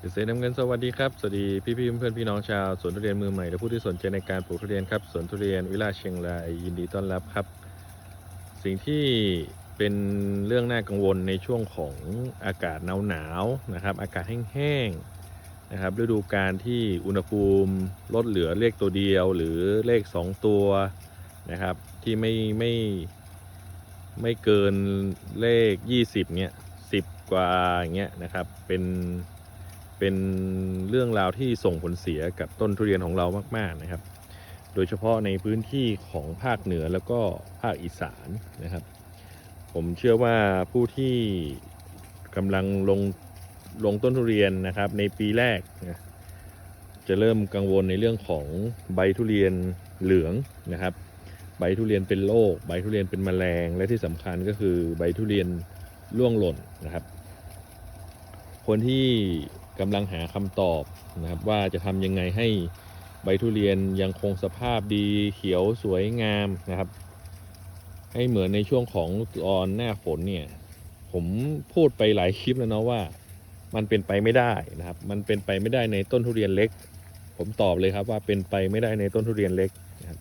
เกษตรน้ำเงินสวัสดีครับ สวัสดีพี่พี่เพื่อนๆพี่น้องชาวสวนทุเรียนมือใหม่และผู้ที่สนใจในการปลูกทุเรียนครับสวนทุเรียนวิลาเชียงรายยินดีต้อนรับครับ สิ่งที่เป็นเรื่องน่ากังวลในช่วงของอากาศหนาวๆนะครับ อากาศแห้งๆนะครับฤดูการที่อุณหภูมิลดเหลือเลขตัวเดียวหรือเลข 2 ตัวนะครับ ที่ไม่ไม่ไม่เกินเลข 20 เนี่ย10 กว่าอย่างเงี้ยนะครับเป็น เป็นเรื่องราวที่ส่งผลเสียกับต้นทุเรียนของเรามาก ๆนะครับ โดยเฉพาะในพื้นที่ของภาคเหนือแล้วก็ภาคอีสานนะครับ ผมเชื่อว่าผู้ที่กำลังลงลงต้นทุเรียนนะครับ ในปีแรกนะจะเริ่มกังวลในเรื่องของใบทุเรียนเหลืองนะครับ ใบทุเรียนเป็นโรคใบทุเรียนเป็นแมลง และที่สำคัญก็คือใบทุเรียนร่วงหล่นนะครับ คนที่ กำลังหาคำตอบนะครับว่าจะทำยังไงให้ใบทุเรียนยังคงสภาพดีเขียวสวยงามนะครับ ให้เหมือนในช่วงของตอนหน้าฝนเนี่ย ผมพูดไปหลายคลิปแล้วเนาะว่า มันเป็นไปไม่ได้นะครับ มันเป็นไปไม่ได้ในต้นทุเรียนเล็ก ผมตอบเลยครับว่าเป็นไปไม่ได้ในต้นทุเรียนเล็กนะครับ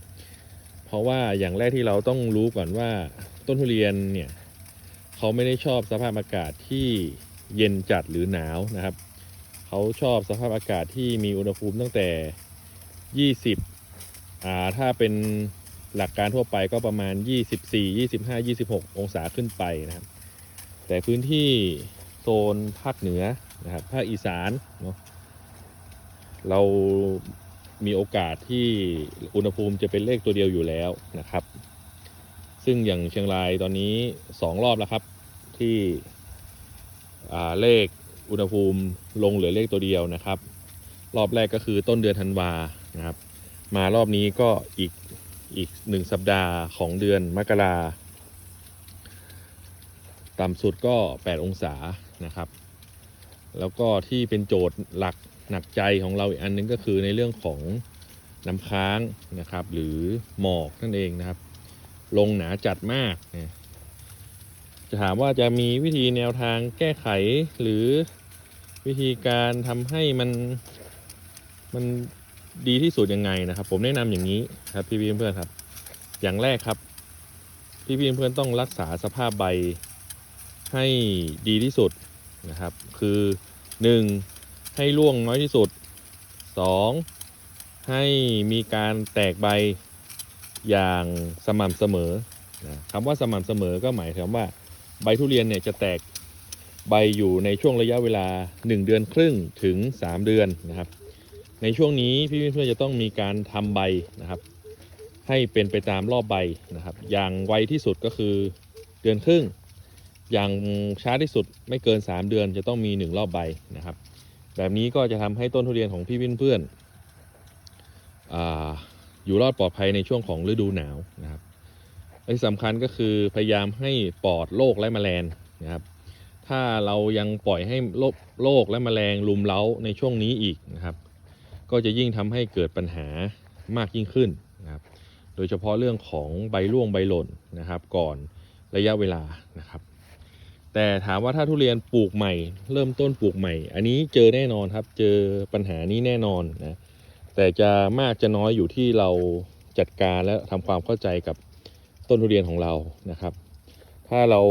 เพราะว่าอย่างแรกที่เราต้องรู้ก่อนว่าต้นทุเรียนเนี่ยเขาไม่ได้ชอบสภาพอากาศที่เย็นจัดหรือหนาวนะครับ เขาชอบสภาพอากาศที่มีอุณหภูมิตั้งแต่ 20อ่าถ้าเป็นหลักการทั่วไปก็ประมาณ 24 25 26 องศาขึ้นไปนะครับ แต่พื้นที่โซนภาคเหนือนะครับภาคอีสานเนาะเรามีโอกาสที่อุณหภูมิจะเป็นเลขตัวเดียวอยู่แล้วนะครับ ซึ่งอย่างเชียงรายตอนนี้ 2 รอบแล้วครับที่อ่าเลข อุณหภูมิลงเหลือเลขตัวเดียวนะครับ รอบแรกก็คือต้นเดือนธันวานะครับ มารอบนี้ก็อีกอีกหนึ่งสัปดาห์ของเดือนมกราต่ำสุดก็ 8 องศานะครับ แล้วก็ที่เป็นโจทย์หลักหนักใจของเราอีกอันนึงก็คือในเรื่องของน้ำค้างนะครับ หรือหมอกนั่นเองนะครับ ลงหนาจัดมากนะ จะถามว่าจะมีวิธีแนวทางแก้ไข หรือวิธีการทำให้มันมันดีที่สุดยังไงนะครับ ผมแนะนำอย่างนี้ครับพี่พี่เพื่อนครับ อย่างแรกครับ พี่พี่เพื่อนต้องรักษาสภาพใบให้ดีที่สุดนะครับ คือ 1. ให้ร่วงน้อยที่สุด 2. ให้มีการแตกใบอย่างสม่ำเสมอนะคำว่าสม่ำเสมอก็หมายถึงว่า ใบทุเรียนเนี่ยจะแตกใบอยู่ในช่วงระยะเวลา 1 เดือนครึ่งถึง 3 เดือนนะครับ ในช่วงนี้พี่เพื่อนๆจะต้องมีการทำใบนะครับ ให้เป็นไปตามรอบใบนะครับ อย่างไวที่สุดก็คือเดือนครึ่ง อย่างช้าที่สุดไม่เกิน 3 เดือนจะต้องมี 1 รอบใบนะครับ แบบนี้ก็จะทำให้ต้นทุเรียนของพี่เพื่อนๆออยู่รอดปลอดภัยในช่วงของฤดูหนาวนะครับ และที่สำคัญก็คือพยายามให้ปลอดโรคและแมลงนะครับ ถ้าเรายังปล่อยให้โรคโรคและแมลงลุมเล้าในช่วงนี้อีกนะครับ ก็จะยิ่งทำให้เกิดปัญหามากยิ่งขึ้นนะครับ โดยเฉพาะเรื่องของใบร่วงใบหล่นนะครับ ก่อนระยะเวลานะครับ แต่ถามว่าถ้าทุเรียนปลูกใหม่ เริ่มต้นปลูกใหม่ อันนี้เจอแน่นอนครับ เจอปัญหานี้แน่นอนนะแต่จะมากจะน้อยอยู่ที่เราจัดการและทำความเข้าใจกับ ต้นทุเรียนของเรานะครับ ถ้าเรา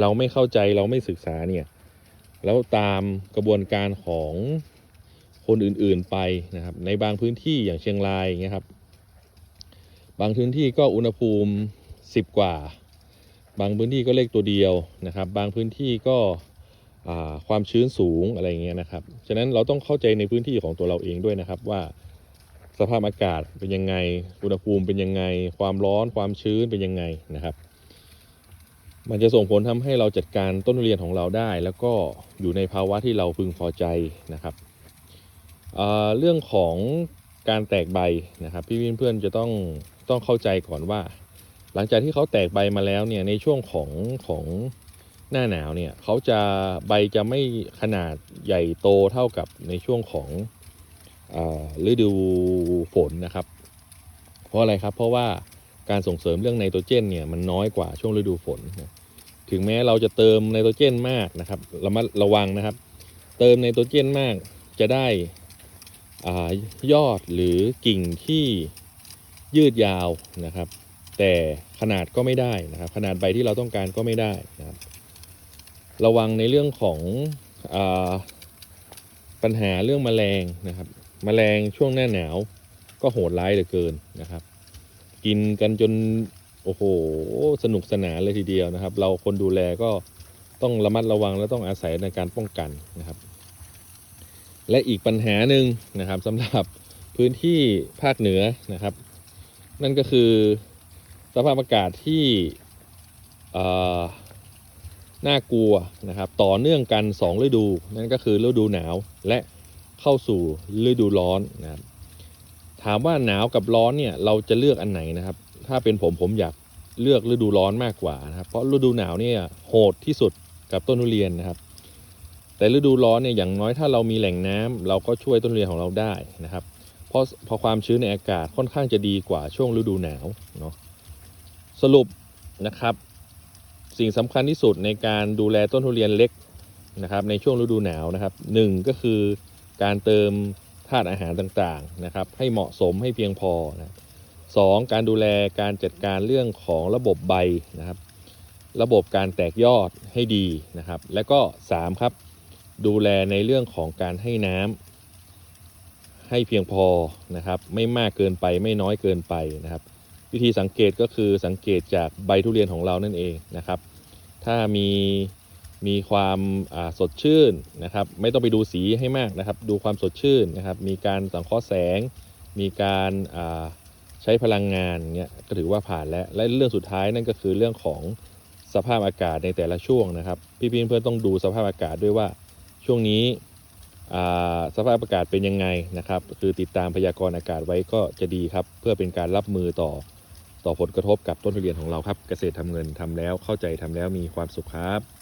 เราไม่เข้าใจเราไม่ศึกษาเนี่ยแล้วตามกระบวนการของคนอื่นๆไปนะครับ ในบางพื้นที่อย่างเชียงรายอย่างเงี้ยครับ บางพื้นที่ก็อุณหภูมิ 10 กว่า บางพื้นที่ก็เลขตัวเดียวนะครับ บางพื้นที่ก็ความชื้นสูงอะไรเงี้ยนะครับ ฉะนั้นเราต้องเข้าใจในพื้นที่ของตัวเราเองด้วยนะครับว่า สภาพอากาศเป็นยังไง อุณหภูมิเป็นยังไง ความร้อนความชื้นเป็นยังไงนะครับ มันจะส่งผลทำให้เราจัดการต้นทุเรียนของเราได้ แล้วก็อยู่ในภาวะที่เราพึงพอใจนะครับเเรื่องของการแตกใบนะครับ พี่เพื่อนๆจะต้องต้องเข้าใจก่อนว่า หลังจากที่เขาแตกใบมาแล้วเนี่ยในช่วงของของหน้าหนาวเนี่ยเขาจะใบจะไม่ขนาดใหญ่โตเท่ากับในช่วงของ ฤดูฝนนะครับ เพราะอะไรครับ เพราะว่าการส่งเสริมเรื่องไนโตรเจนเนี่ยมันน้อยกว่าช่วงฤดูฝน ถึงแม้เราจะเติมไนโตรเจนมากนะครับระมัดระวังนะครับ เติมไนโตรเจนมากจะได้อายอดหรือกิ่งที่ยืดยาวนะครับ แต่ขนาดก็ไม่ได้นะครับ ขนาดใบที่เราต้องการก็ไม่ได้นะครับ ระวังในเรื่องของอปัญหาเรื่องแมลงนะครับ แมลงช่วงหน้าหนาว ก็โหดร้ายเหลือเกินนะครับ กินกันจนโอ้โหสนุกสนานเลยทีเดียวนะครับ เราคนดูแลก็ต้องระมัดระวังและต้องอาศัยในการป้องกันนะครับ และอีกปัญหาหนึ่งนะครับสำหรับพื้นที่ภาคเหนือนะครับ นั่นก็คือสภาพอากาศที่น่ากลัวนะครับ ต่อเนื่องกัน 2 ฤดู นั่นก็คือฤดูหนาวและ เข้าสู่ฤดูร้อนนะครับ ถามว่าหนาวกับร้อนเนี่ยเราจะเลือกอันไหนนะครับ ถ้าเป็นผมผมอยากเลือกฤดูร้อนมากกว่านะครับ เพราะฤดูหนาวเนี่ยโหดที่สุดกับต้นทุเรียนนะครับ แต่ฤดูร้อนเนี่ยอย่างน้อยถ้าเรามีแหล่งน้ำเราก็ช่วยต้นทุเรียนของเราได้นะครับ เพราะพราะความชื้นในอากาศค่อนข้างจะดีกว่าช่วงฤดูหนาวเนาะสรุปนะครับ สิ่งสำคัญที่สุดในการดูแลต้นทุเรียนเล็กนะครับในช่วงฤดูหนาวนะครับหนึ่งก็คือ การเติมธาตุอาหารต่างๆนะครับ ให้เหมาะสมให้เพียงพอนะสองการดูแลการจัดการเรื่องของระบบใบนะครับ ระบบการแตกยอดให้ดีนะครับ และก็สามครับ ดูแลในเรื่องของการให้น้ำให้เพียงพอนะครับ ไม่มากเกินไปไม่น้อยเกินไปนะครับ วิธีสังเกตก็คือสังเกตจากใบทุเรียนของเรานั่นเองนะครับ ถ้ามี มีความสดชื่นนะครับ ไม่ต้องไปดูสีให้มากนะครับ ดูความสดชื่นนะครับ มีการสังเคราะห์แสง มีการใช้พลังงานเงี้ยก็ถือว่าผ่านแล้ว และเรื่องสุดท้ายนั่นก็คือเรื่องของสภาพอากาศในแต่ละช่วงนะครับพี่เพื่อนต้องดูสภาพอากาศด้วยว่าช่วงนี้สภาพอากาศเป็นยังไงนะครับ คือติดตามพยากรณ์อากาศไว้ก็จะดีครับ เพื่อเป็นการรับมือต่อต่อผลกระทบกับต้นทุเรียนของเราครับ เกษตรทำเงินทำแล้วเข้าใจทำแล้วมีความสุขครับ